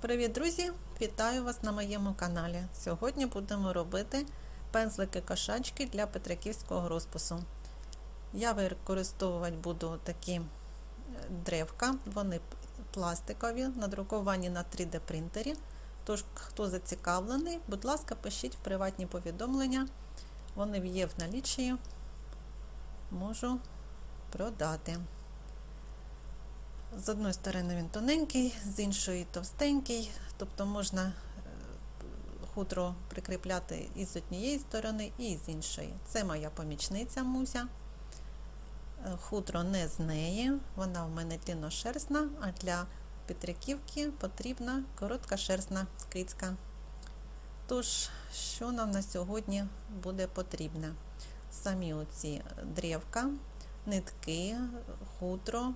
Привіт, друзі! Вітаю вас на моєму каналі. Сьогодні будемо робити пензлики кошачки для петриківського розпису. Я використовувати буду такі е, древка, вони пластикові, надруковані на 3D принтері. Тож, хто зацікавлений, будь ласка, пишіть в приватні повідомлення. Вони є в налічі, можу продати. З одної сторони він тоненький, з іншої товстенький, тобто можна е, хутро прикріпляти і з однієї сторони, і з іншої. Це моя помічниця Муся. Е, Хутро не з неї, вона в мене длинношерстна, а для петриківки потрібна короткошерстна кицька. Тож, що нам на сьогодні буде потрібне? Самі оці древка, нитки, хутро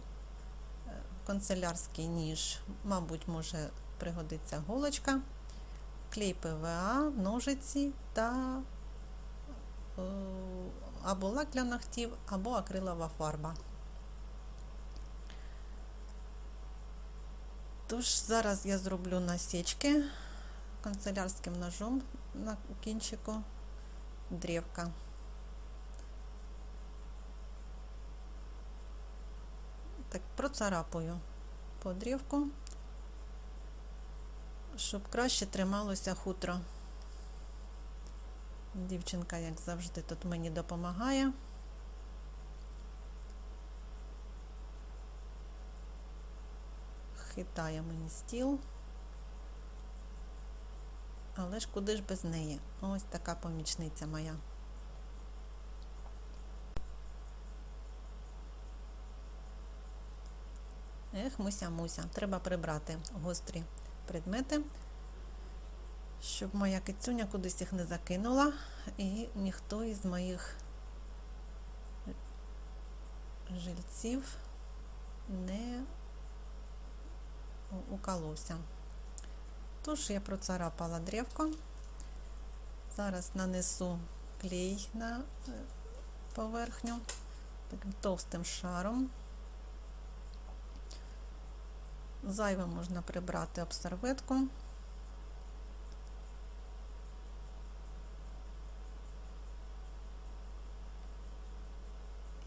канцелярський ніж, мабуть, може пригодиться голочка, клей ПВА, ножиці та е, або лак для ногтів, або акрилова фарба. Тож, зараз я зроблю насічки канцелярським ножом на кінчику древка. Так, процарапую по дрівку, щоб краще трималося хутро. Дівчинка, як завжди, тут мені допомагає. Хитає мені стіл. Але ж куди ж без неї? Ось така помічниця моя. Ех, муся-муся, треба прибрати гострі предмети, щоб моя кицюня кудись їх не закинула, і ніхто із моїх жильців не уколовся. Тож я процарапала древко. Зараз нанесу клей на е, поверхню таким товстим шаром. Зайве можна прибрати об серветку.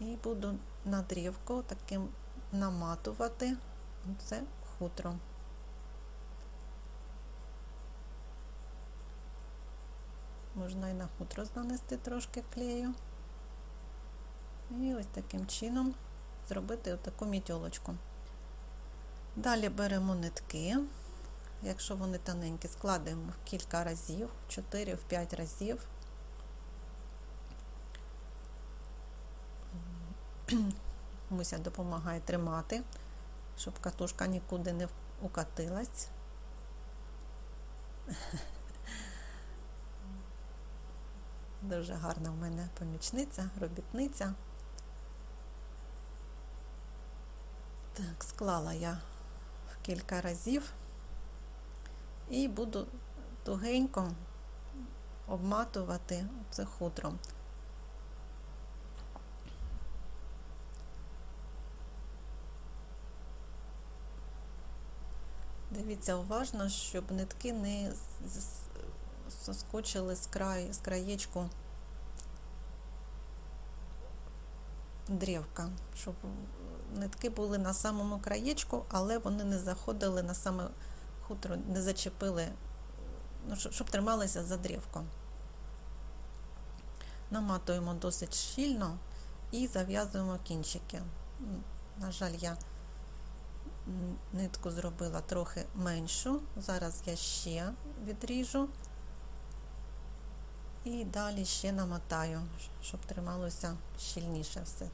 І буду на дрівку таким наматувати це хутро. Можна і на хутро нанести трошки клею. І ось таким чином зробити отаку мітьолочку. Далі беремо нитки, якщо вони тоненькі, складаємо в кілька разів, 4-5 разів. Муся допомагає тримати, щоб катушка нікуди не укатилась. Дуже гарна в мене помічниця, робітниця. Так, склала я кілька разів і буду тугенько обматувати це хутром. Дивіться уважно, щоб нитки не соскочили з краю, з краєчку древка, щоб нитки були на самому краєчку, але вони не заходили на саме хутро, не зачепили, ну, щоб трималися за дрівком. Наматуємо досить щільно і зав'язуємо кінчики. На жаль, я нитку зробила трохи меншу. Зараз я ще відріжу і далі ще намотаю, щоб трималося щільніше все.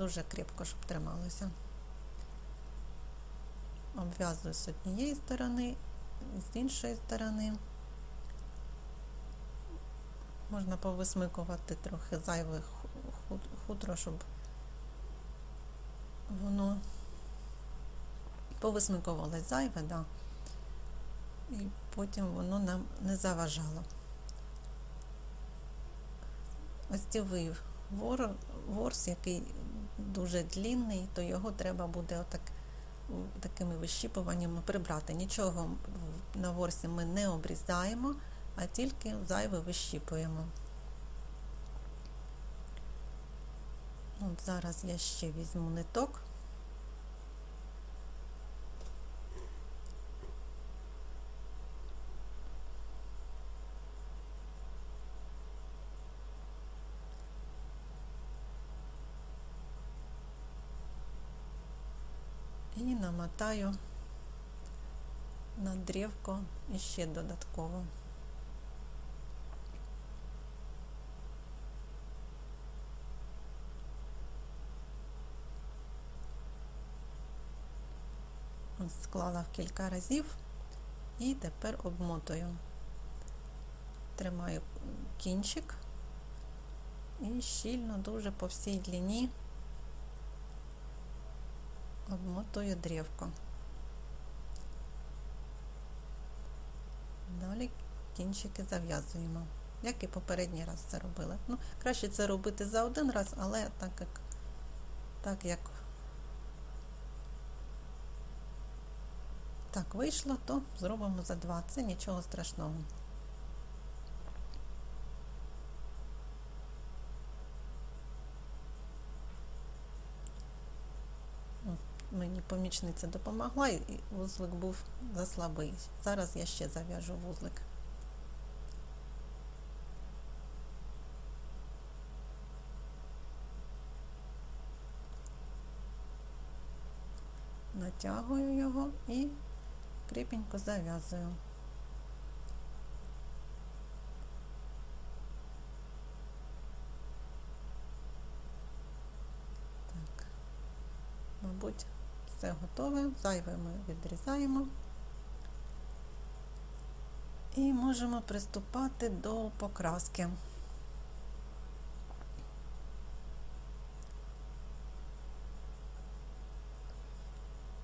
Дуже кріпко, щоб трималося. Обв'язую з однієї сторони, з іншої сторони. Можна повисмикувати трохи зайве хутро, щоб воно повисмикувалось зайве, да. і потім воно нам не заважало. Ось цей вор, ворс, який дуже длінний, то його треба буде отак такими вищіпуваннями прибрати. Нічого на ворсі ми не обрізаємо, а тільки зайве вищіпуємо. От зараз я ще візьму ниток. І намотаю на дрівко іще додатково. Склала в кілька разів і тепер обмотую. Тримаю кінчик і щільно дуже по всій длині обмотую дрівко. Далі кінчики зав'язуємо, як і попередній раз це робили. Ну, краще це робити за один раз, але так як, так як так вийшло, то зробимо за два. Це нічого страшного. Мені помічниця допомогла, і вузлик був заслабий. Зараз я ще зав'яжу вузлик. Натягую його і кріпенько зав'язую. Так, мабуть, все готове, зайве ми відрізаємо. І можемо приступати до покраски.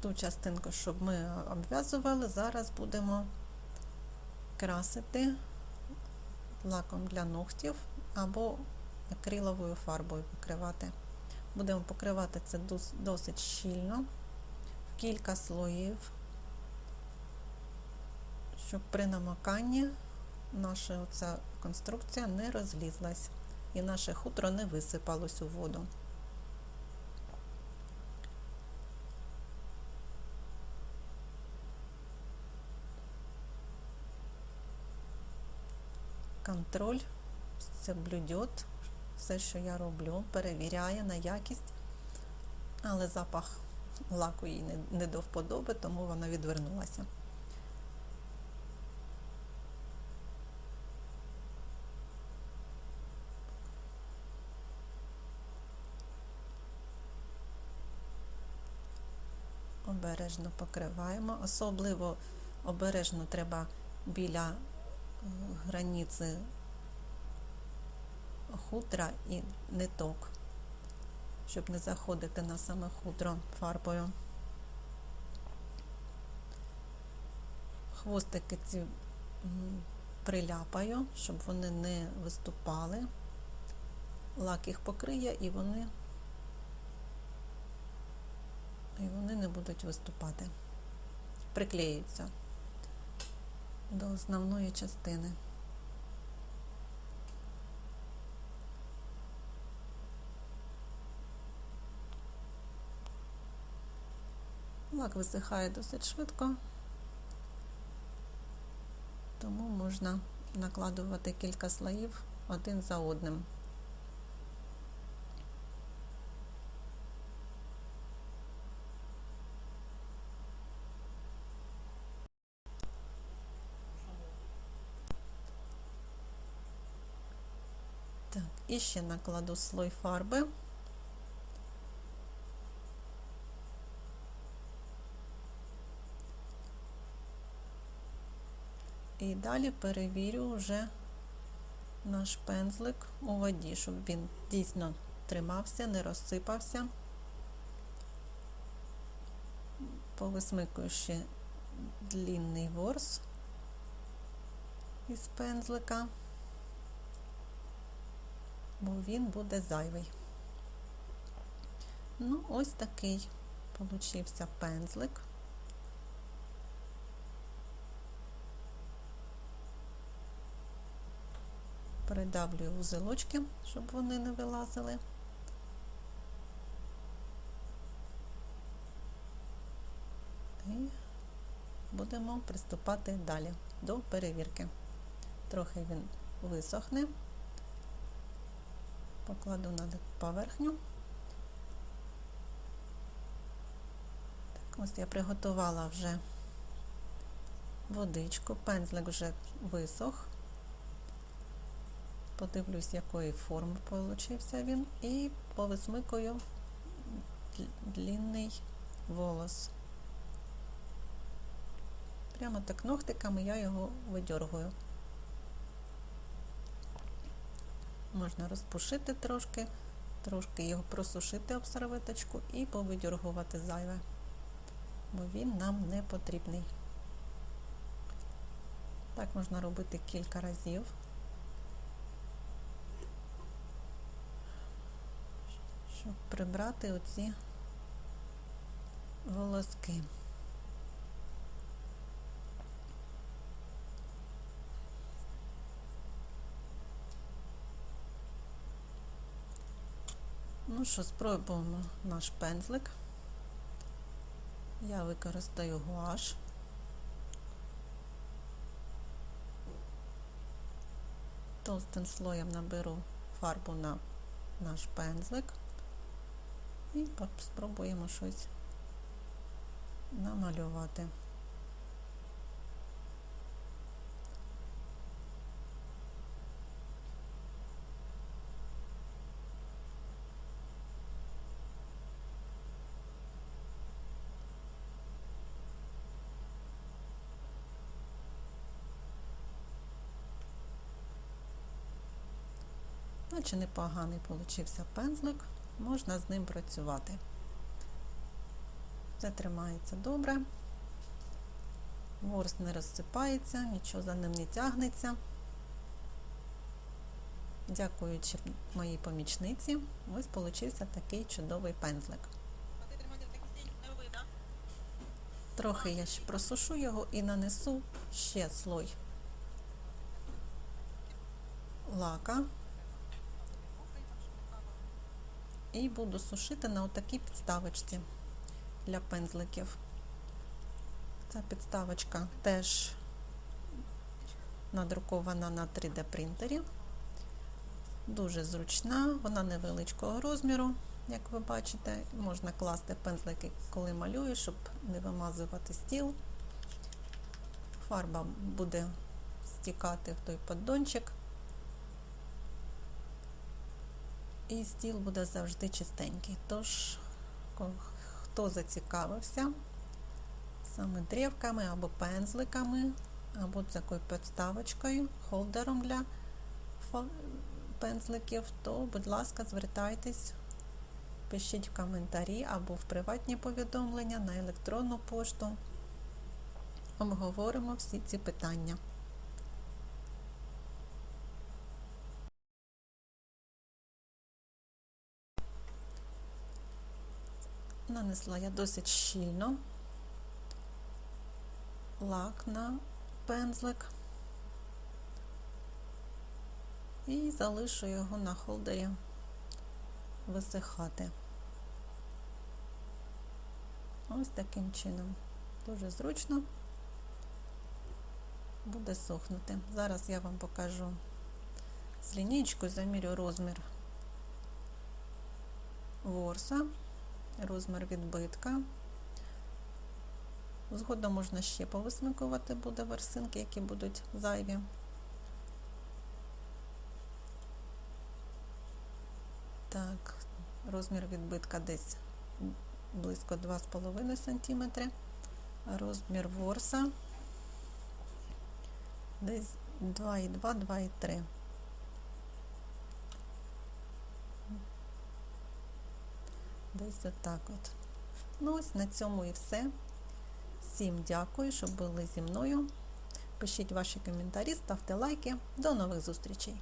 Ту частинку, щоб ми обв'язували, зараз будемо красити лаком для ногтів або акриловою фарбою покривати. Будемо покривати це досить щільно, кілька слоїв, щоб при намаканні наша оця конструкція не розлізлась і наше хутро не висипалось у воду. Контроль це блюдет, все, що я роблю, перевіряє на якість, але запах лаку їй не, до вподоби, тому вона відвернулася. Обережно покриваємо, особливо обережно треба біля границі хутра і ниток, щоб не заходити на саме хутро фарбою. Хвостики ці приляпаю, щоб вони не виступали. Лак їх покриє і вони, і вони не будуть виступати, приклеюються до основної частини. Лак висихає досить швидко, тому можна накладувати кілька слоїв один за одним. Так, і ще накладу слой фарби. І далі перевірю вже наш пензлик у воді, щоб він дійсно тримався, не розсипався. Повисмикую ще длінний ворс із пензлика, бо він буде зайвий. Ну, ось такий получився пензлик. Придавлюю вузелочки, щоб вони не вилазили. І будемо приступати далі до перевірки. Трохи він висохне, покладу на поверхню. Так, ось я приготувала вже водичку, пензлик вже висох. Подивлюсь, якої форми получився він, і повисмикую длінний волос. Прямо так ногтиками я його видьоргую. Можна розпушити трошки, трошки його просушити об серветочку і повидьоргувати зайве, бо він нам не потрібний. Так можна робити кілька разів. Прибрати оці волоски. Ну що, спробуємо наш пензлик. Я використаю гуаш. Толстим слоєм наберу фарбу на наш пензлик і спробуємо щось намалювати. Наче непоганий получився пензлик, можна з ним працювати. Все тримається добре, ворс не розсипається, нічого за ним не тягнеться. Дякуючи моїй помічниці, ось получився такий чудовий пензлик. Трохи я ще просушу його і нанесу ще слой лака. І буду сушити на отакій підставочці для пензликів. Ця підставочка теж надрукована на 3D принтері. Дуже зручна, вона невеличкого розміру, як ви бачите. Можна класти пензлики, коли малюю, щоб не вимазувати стіл. Фарба буде стікати в той поддончик. І стіл буде завжди чистенький. Тож, хто зацікавився саме дрівками або пензликами, або такою підставочкою, холдером для пензликів, то, будь ласка, звертайтесь, пишіть в коментарі або в приватні повідомлення на електронну пошту. Обговоримо всі ці питання. Нанесла я досить щільно лак на пензлик і залишу його на холдері висихати. Ось таким чином. Дуже зручно буде сохнути. Зараз я вам покажу з лінійкою, замірю розмір ворса розмір відбитка. Згодом можна ще повисмикувати буде версинки, які будуть зайві. Так, розмір відбитка десь близько 2,5 см, розмір ворса десь 2,2-2,3 Десь отак от. Ну, ось на цьому і все. Всім дякую, що були зі мною. Пишіть ваші коментарі, ставте лайки. До нових зустрічей!